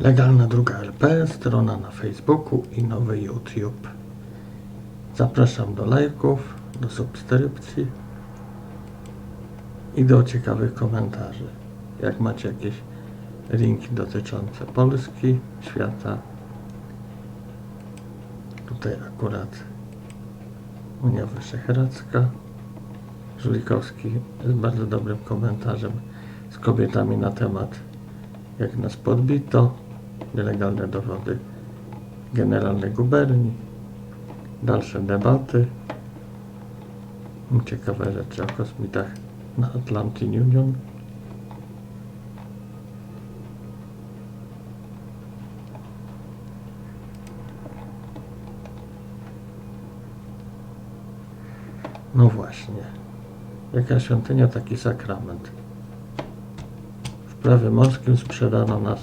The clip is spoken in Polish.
Legalna druga LP, strona na Facebooku i nowy YouTube. Zapraszam do lajków, do subskrypcji i do ciekawych komentarzy. Jak macie jakieś linki dotyczące Polski, świata, tutaj akurat Unia Wyszehradzka. Żulikowski jest bardzo dobrym komentarzem z kobietami na temat jak nas podbito, nielegalne dowody generalnej guberni, dalsze debaty, ciekawe rzeczy o kosmitach na Atlantic Union. No właśnie. Jaka świątynia, taki sakrament. Prawie morskim sprzedano nas